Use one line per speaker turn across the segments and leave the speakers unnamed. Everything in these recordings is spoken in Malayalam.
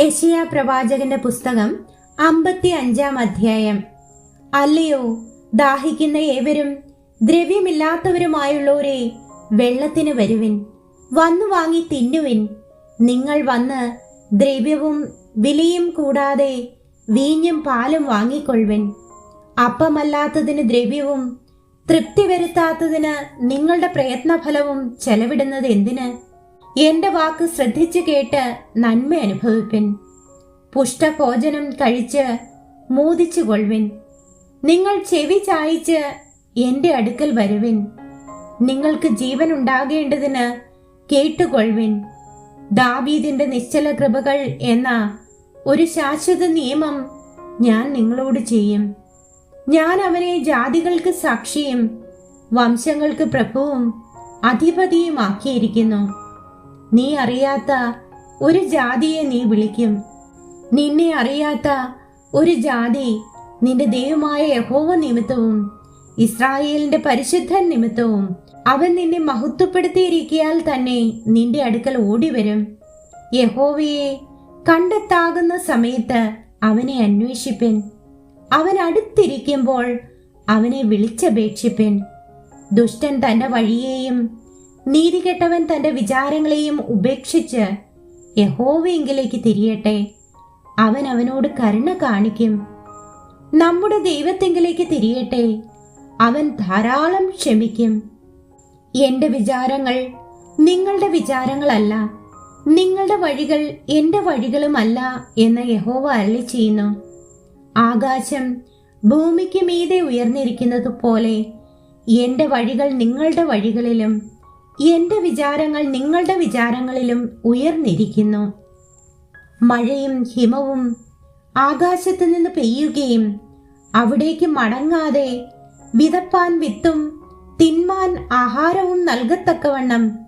യശയ പ്രവാചകന്റെ പുസ്തകം അമ്പത്തി അഞ്ചാം അധ്യായം. അല്ലയോ ദാഹിക്കുന്ന ഏവരും ദ്രവ്യമില്ലാത്തവരുമായുള്ളവരെ വെള്ളത്തിന് വരുവിൻ വന്നു വാങ്ങി തിന്നുവിൻ. നിങ്ങൾ വന്ന് ദ്രവ്യവും വിലയും കൂടാതെ വീഞ്ഞും പാലും വാങ്ങിക്കൊള്ളുവിൻ. അപ്പമല്ലാത്തതിന് ദ്രവ്യവും തൃപ്തി വരുത്താത്തതിന് നിങ്ങളുടെ പ്രയത്നഫലവും ചെലവിടുന്നത് എന്തിന്? എന്റെ വാക്ക് ശ്രദ്ധിച്ചു കേട്ട് നന്മ അനുഭവിപ്പിൻ. പുഷ്ടഭോജനം കഴിച്ച് മോദിച്ചു കൊള്ളുവിൻ. നിങ്ങൾ ചെവി ചായച്ച് എന്റെ അടുക്കൽ വരുവിൻ. നിങ്ങൾക്ക് ജീവൻ ഉണ്ടാകേണ്ടതിന് കേട്ടുകൊള്ളുവിൻ. ദാവീദിന്റെ നിശ്ചല കൃപകൾ എന്ന ഒരു ശാശ്വത നിയമം ഞാൻ നിങ്ങളോട് ചെയ്യും. ഞാൻ അവനെ ജാതികൾക്ക് സാക്ഷിയും വംശങ്ങൾക്ക് പ്രഭുവും അധിപതിയുമാക്കിയിരിക്കുന്നു. നീ അറിയാത്ത ഒരു ജാതിയെ നീ വിളിക്കും. നിന്നെ അറിയാത്ത ഒരു ജാതി നിന്റെ ദൈവമായ യഹോവ നിമിത്തവും ഇസ്രായേലിന്റെ പരിശുദ്ധൻ നിമിത്തവും അവൻ നിന്നെ മഹത്വപ്പെടുത്തിയിരിക്കിയാൽ തന്നെ നിന്റെ അടുക്കൽ ഓടിവരും. യഹോവയെ കണ്ടെത്താകുന്ന സമയത്ത് അവനെ അന്വേഷിപ്പിൻ. അവൻ അടുത്തിരിക്കുമ്പോൾ അവനെ വിളിച്ചപേക്ഷിപ്പിൻ. ദുഷ്ടൻ തന്റെ വഴിയെയും നീതികെട്ടവൻ തന്റെ വിചാരങ്ങളെയും ഉപേക്ഷിച്ച് യഹോവയെങ്കിലേക്ക് തിരിയട്ടെ. അവൻ അവനോട് കരുണ കാണിക്കും. നമ്മുടെ ദൈവത്തെങ്കിലേക്ക് തിരിയട്ടെ. അവൻ ധാരാളം ക്ഷമിക്കും. എന്റെ വിചാരങ്ങൾ നിങ്ങളുടെ വിചാരങ്ങളല്ല. നിങ്ങളുടെ വഴികൾ എന്റെ വഴികളുമല്ല എന്ന് യഹോവ അരളി ചെയ്യുന്നു ആകാശം ഭൂമിക്ക് മീതെ ഉയർന്നിരിക്കുന്നത് പോലെ എന്റെ വഴികൾ നിങ്ങളുടെ വഴികളിലും എന്റെ വിചാരങ്ങൾ നിങ്ങളുടെ വിചാരങ്ങളിലും ഉയർന്നിരിക്കുന്നു. മഴയും ഹിമവും ആകാശത്ത് നിന്ന് പെയ്യുകയും അവിടേക്ക് മടങ്ങാതെ വിതപ്പാൻ വിത്തും തിന്മാൻ ആഹാരവും നൽകത്തക്കവണ്ണം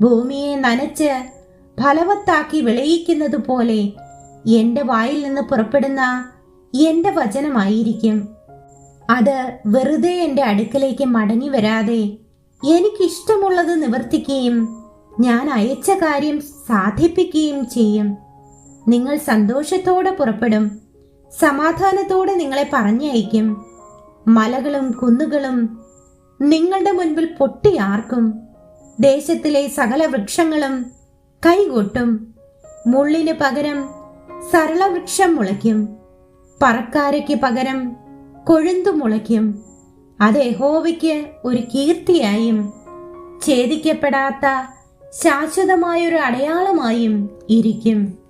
ഭൂമിയെ നനച്ച് ഫലവത്താക്കി വിളയിക്കുന്നത് പോലെ എന്റെ വായിൽ നിന്ന് പുറപ്പെടുന്ന എന്റെ വചനമായിരിക്കും. അത് വെറുതെ എന്റെ അടുക്കലേക്ക് മടങ്ങി വരാതെ എനിക്കിഷ്ടമുള്ളത് നിവർത്തിക്കുകയും ഞാൻ അയച്ച കാര്യം സാധിപ്പിക്കുകയും ചെയ്യും. നിങ്ങൾ സന്തോഷത്തോടെ പുറപ്പെടും. സമാധാനത്തോടെ നിങ്ങളെ പറഞ്ഞയക്കും. മലകളും കുന്നുകളും നിങ്ങളുടെ മുൻപിൽ പൊട്ടിയാർക്കും. ദേശത്തിലെ സകല വൃക്ഷങ്ങളും കൈകൊട്ടും. മുള്ളിന് പകരം സരളവൃക്ഷം മുളയ്ക്കും. പറക്കാരയ്ക്ക് പകരം കൊഴുന്തു മുളയ്ക്കും. അത് യഹോവയ്ക്ക് ഒരു കീർത്തിയായും ഛേദിക്കപ്പെടാത്ത ശാശ്വതമായൊരു അടയാളമായും ഇരിക്കും.